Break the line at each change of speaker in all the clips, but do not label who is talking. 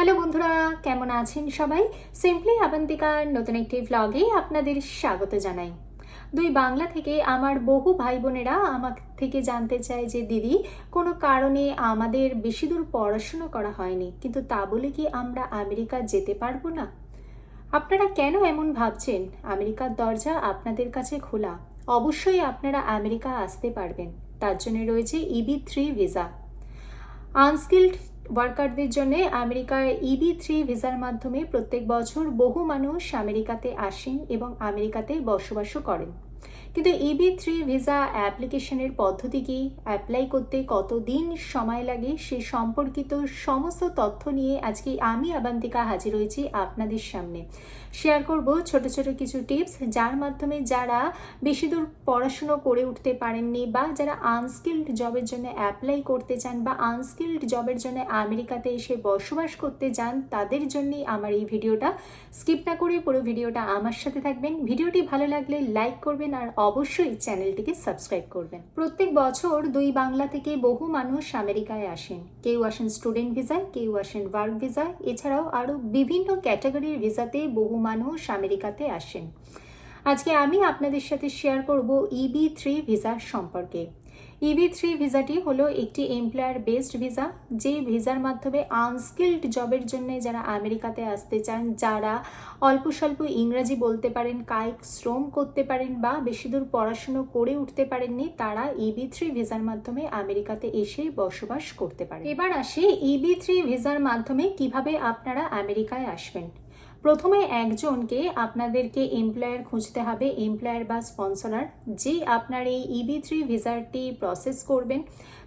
Hello বন্ধুরা, কেমন আছেন সবাই? সিম্পলি আবন্তিকার নতুন একটি ভ্লগে আপনাদের স্বাগত জানাই। দুই বাংলা থেকে আমার বহু ভাই বোনেরা আমার থেকে জানতে চায় যে, দিদি, কোনো কারণে আমাদের বেশি দূর পড়াশুনো করা হয়নি, কিন্তু তা বলে কি আমরা আমেরিকা যেতে পারব না? আপনারা কেন এমন ভাবছেন? আমেরিকার দরজা আপনাদের কাছে খোলা। অবশ্যই আপনারা আমেরিকা আসতে পারবেন। তার জন্য রয়েছে ইবি থ্রি ভিসা। আনস্কিল্ড ওয়ার্কারদের জন্য আমেরিকার ইবি থ্রি ভিসার মাধ্যমে প্রত্যেক বছর বহু মানুষ আমেরিকাতে আসেন এবং আমেরিকাতে বসবাসও করেন। কিন্তু ইবি থ্রি ভিসা অ্যাপ্লিকেশনের পদ্ধতি কি? অ্যাপ্লাই করতে কতদিন সময় লাগে? সে সম্পর্কিত সমস্ত তথ্য নিয়ে আজকে আমি আবান্তিকা হাজির হয়েছি আপনাদের সামনে। শেয়ার করব ছোট ছোট কিছু টিপস যার মাধ্যমে যারা বেশি দূর পড়াশুনো করে উঠতে পারেননি বা যারা আনস্কিল্ড জবের জন্য অ্যাপ্লাই করতে চান বা আনস্কিল্ড জবের জন্য আমেরিকাতে এসে বসবাস করতে যান, তাদের জন্যই আমার এই ভিডিওটা। স্কিপ না করে পুরো ভিডিওটা আমার সাথে থাকবেন। ভিডিওটি ভালো লাগলে লাইক করবেন আর অবশ্যই চ্যানেলটিকে সাবস্ক্রাইব করবেন। প্রত্যেক বছর দুই বাংলা থেকে বহু মানুষ আমেরিকায় আসেন। কেউ আসেন স্টুডেন্ট ভিসায়, কেউ আসেন ওয়ার্ক ভিসায়। এছাড়াও আরও বিভিন্ন ক্যাটাগরির ভিসাতে বহু মানুষ আমেরিকাতে আসেন। আজকে আমি আপনাদের সাথে শেয়ার করব ইবি থ্রি ভিসা সম্পর্কে। ইবি থ্রি ভিসাটি হলো একটি এমপ্লয়ার বেসড ভিসা যে ভিসার মাধ্যমে আনস্কিল্ড জবের জন্য যারা আমেরিকাতে আসতে চান, যারা অল্প স্বল্প ইংরাজি বলতে পারেন, কায়িক শ্রম করতে পারেন বা বেশি দূর পড়াশুনো করে উঠতে পারেননি, তারা ইবি থ্রি ভিসার মাধ্যমে আমেরিকাতে এসে বসবাস করতে পারে এবার আসি ইবি থ্রি ভিসার মাধ্যমে কীভাবে আপনারা আমেরিকায় আসবেন। প্রথমে একজনকে আপনাদেরকে এমপ্লয়ার খুঁজতে হবে এমপ্লয়ার বা স্পন্সরার যে আপনার এই ইবি থ্রি ভিসারটি প্রসেস করবেন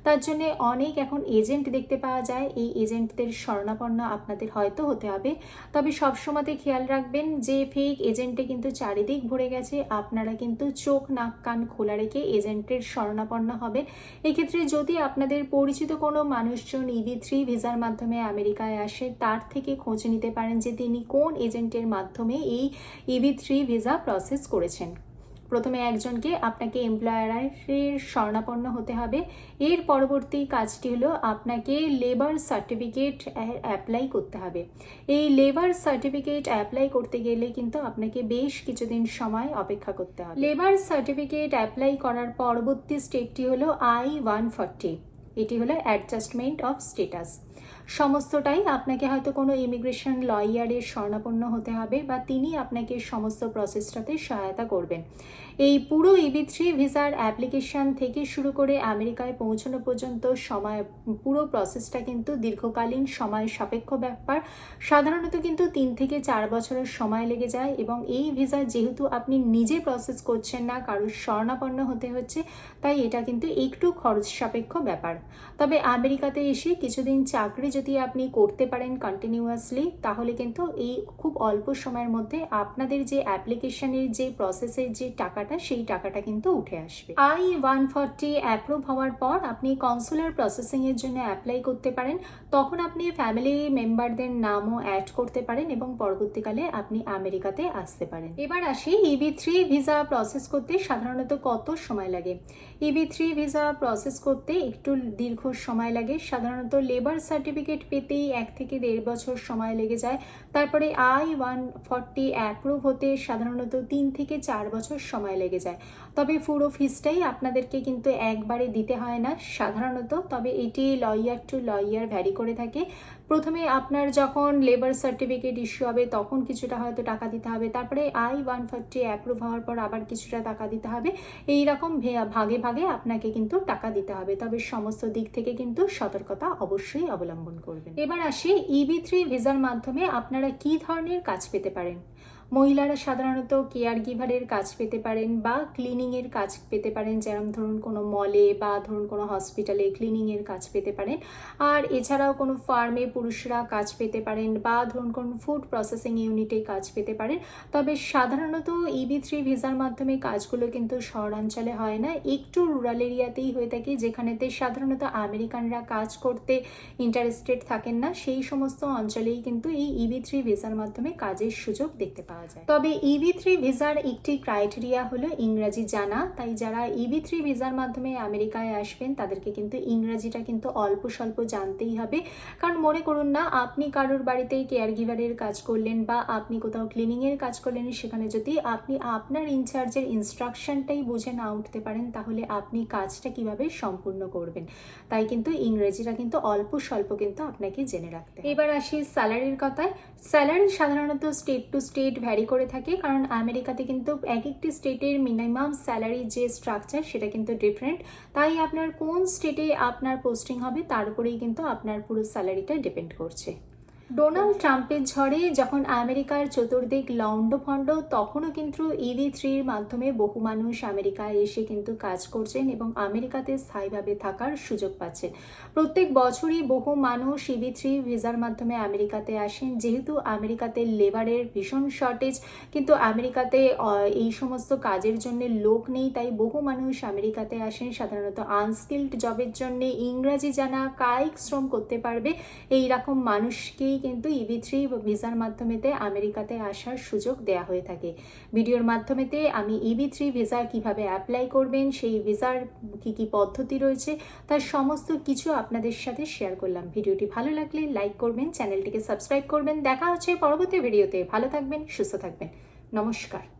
তার জন্য অনেক এখন এজেন্ট দেখতে পাওয়া যায়। এই এজেন্টদের স্বর্ণাপন্ন আপনাদের হয়তো হতে হবে। তবে সবসময়তে খেয়াল রাখবেন যে ফেক এজেন্টে কিন্তু চারিদিক ভরে গেছে। আপনারা কিন্তু চোখ, নাক, কান খোলা রেখে এজেন্টের স্বর্ণাপন্ন হবে এক্ষেত্রে যদি আপনাদের পরিচিত কোনো মানুষজন ইবি থ্রি ভিসার মাধ্যমে আমেরিকায় আসে, তার থেকে খোঁজ নিতে পারেন যে তিনি কোন এজেন্টের মাধ্যমে এই ইবি থ্রি ভিসা প্রসেস করেছেন। প্রথমে একজনকে আপনাকে এমপ্লয়ারের স্বর্ণাপন্ন হতে হবে। এর পরবর্তী কাজটি হলো আপনাকে লেবার সার্টিফিকেট অ্যাপ্লাই করতে হবে। এই লেবার সার্টিফিকেট অ্যাপ্লাই করতে গেলে কিন্তু আপনাকে বেশ কিছুদিন সময় অপেক্ষা করতে হবে। লেবার সার্টিফিকেট অ্যাপ্লাই করার পরবর্তী স্টেপটি হলো আই ওয়ান ফর্টি এটি হলো অ্যাডজাস্টমেন্ট অফ স্টেটাস সমস্তটাই আপনাকে হয়তো কোনো ইমিগ্রেশন লয়ারের স্বর্ণাপন্ন হতে হবে বা তিনি আপনাকে সমস্ত প্রসেসটাতে সহায়তা করবেন। এই পুরো ইবি থ্রি ভিসার অ্যাপ্লিকেশন থেকে শুরু করে আমেরিকায় পৌঁছানো পর্যন্ত সময়, পুরো প্রসেসটা কিন্তু দীর্ঘকালীন, সময় সাপেক্ষ ব্যাপার। সাধারণত কিন্তু তিন থেকে চার বছরের সময় লেগে যায় এবং এই ভিসা যেহেতু আপনি নিজে প্রসেস করছেন না, কারোর স্বর্ণাপন্ন হতে হচ্ছে, তাই এটা কিন্তু একটু খরচ সাপেক্ষ ব্যাপার। তবে আমেরিকাতে এসে কিছুদিন চাকরি যদি আপনি করতে পারেন কন্টিনিউয়াসলি তাহলে কিন্তু এই খুব অল্প সময়ের মধ্যে আপনাদের যে অ্যাপ্লিকেশনের যে প্রসেসের যে টাকাটা, সেই টাকাটা কিন্তু উঠে আসবে। আই ওয়ান ফর্টি অ্যাপ্রুভ হওয়ার পর আপনি কনসুলার প্রসেসিংয়ের জন্য অ্যাপ্লাই করতে পারেন। তখন আপনি ফ্যামিলি মেম্বারদের নামও অ্যাড করতে পারেন এবং পরবর্তীকালে আপনি আমেরিকাতে আসতে পারেন। এবার আসি ইবি থ্রি ভিসা প্রসেস করতে সাধারণত কত সময় লাগে? ইবি থ্রি ভিসা প্রসেস করতে একটু দীর্ঘ সময় লাগে। সাধারণত লেবার সার্টিফিকেট পেতেই এক থেকে দেড় বছর সময় লেগে যায়। তারপরে আই ওয়ান ফর্টি অ্যাপ্রুভ হতে সাধারণত তিন থেকে চার বছর সময় লেগে যায়। তবে পুরো ফিসটাই আপনাদেরকে কিন্তু একবারে দিতে হয় না। সাধারণত তবে এটি লয়ার টু লয়ার ভ্যারি করে থাকে। প্রথমে আপনার যখন লেবার সার্টিফিকেট ইস্যু হবে, তখন কিছুটা হয়তো টাকা দিতে হবে। তারপরে আই ওয়ান ফর্টি অ্যাপ্রুভ হওয়ার পর আবার কিছুটা টাকা দিতে হবে। এই রকম ভাগে ভাগে আপনাকে কিন্তু টাকা দিতে হবে। তবে সমস্ত দিক থেকে কিন্তু সতর্কতা অবশ্যই অবলম্বন করবেন। এবার আসি ইবি থ্রি ভিসার মাধ্যমে আপনারা কি ধরনের কাজ পেতে পারেন? মহিলারা সাধারণত কেয়ার গিভারের কাজ পেতে পারেন বা ক্লিনিংয়ের কাজ পেতে পারেন যেমন ধরুন কোনো মলে বা ধরুন কোনো হসপিটালে ক্লিনিংয়ের কাজ পেতে পারেন। আর এছাড়াও কোনো ফার্মে পুরুষরা কাজ পেতে পারেন বা ধরুন কোনো ফুড প্রসেসিং ইউনিটে কাজ পেতে পারেন। তবে সাধারণত ইবি থ্রি ভিসার মাধ্যমে কাজগুলো কিন্তু শহরাঞ্চলে হয় না, একটু রুরাল এরিয়াতেই হয়ে থাকে, যেখানেতে সাধারণত আমেরিকানরা কাজ করতে ইন্টারেস্টেড থাকেন না। সেই সমস্ত অঞ্চলেই কিন্তু এই ইবি থ্রি ভিসার মাধ্যমে কাজের সুযোগ দেখতে পাওয়া পাওয়া যায়। তবে ইভি থ্রি ভিসার একটি ক্রাইটেরিয়া হলো ইংরাজি জানা। তাই যারা ইভি থ্রি ভিসার মাধ্যমে আমেরিকায় আসবেন তাদেরকে কিন্তু ইংরাজিটা কিন্তু অল্প স্বল্প জানতেই হবে। কারণ মনে করুন না আপনি কারোর বাড়িতে কেয়ার গিভারের কাজ করলেন বা আপনি কোথাও ক্লিনিংয়ের কাজ করলেন সেখানে যদি আপনি আপনার ইনচার্জের ইনস্ট্রাকশনটাই বুঝে না উঠতে পারেন তাহলে আপনি কাজটা কীভাবে সম্পূর্ণ করবেন? তাই কিন্তু ইংরেজিটা কিন্তু অল্প স্বল্প কিন্তু আপনাকে জেনে রাখতে এবার আসি স্যালারির কথায়। স্যালারি সাধারণত স্টেট টু স্টেট ভ্যারি করে থাকে, কারণ আমেরিকাতে কিন্তু এক একটি স্টেটের মিনিমাম স্যালারি যে স্ট্রাকচার সেটা কিন্তু ডিফারেন্ট তাই আপনার কোন স্টেটে আপনার পোস্টিং হবে, তার উপরেই কিন্তু আপনার পুরো স্যালারিটা ডিপেন্ড করছে। ডোনাল্ড ট্রাম্পের ঝড়ে যখন আমেরিকার চতুর্দিক লণ্ডভণ্ড, তখনও কিন্তু ইভি থ্রির মাধ্যমে বহু মানুষ আমেরিকায় এসে কিন্তু কাজ করছেন এবং আমেরিকাতে স্থায়ীভাবে থাকার সুযোগ পাচ্ছেন। প্রত্যেক বছরই বহু মানুষ ইভি থ্রি ভিসার মাধ্যমে আমেরিকাতে আসেন। যেহেতু আমেরিকাতে লেবারের ভীষণ শর্টেজ, কিন্তু আমেরিকাতে এই সমস্ত কাজের জন্য লোক নেই, তাই বহু মানুষ আমেরিকাতে আসেন। সাধারণত আনস্কিল্ড জবের জন্য ইংরাজি জানা কায়িক শ্রম করতে পারবে। এই রকম মানুষকেই কিন্তু ইবি থ্রি ভিসার মাধ্যমেতে আমেরিকাতে আসার সুযোগ দেয়া হয়ে থাকে। ভিডিওর মাধ্যমেতে আমি ইবি থ্রি ভিসা কীভাবে অ্যাপ্লাই করবেন, সেই ভিসার কি কি পদ্ধতি রয়েছে, তার সমস্ত কিছু আপনাদের সাথে শেয়ার করলাম। ভিডিওটি ভালো লাগলে লাইক করবেন, চ্যানেলটিকে সাবস্ক্রাইব করবেন। দেখা হচ্ছে পরবর্তী ভিডিওতে। ভালো থাকবেন, সুস্থ থাকবেন। নমস্কার।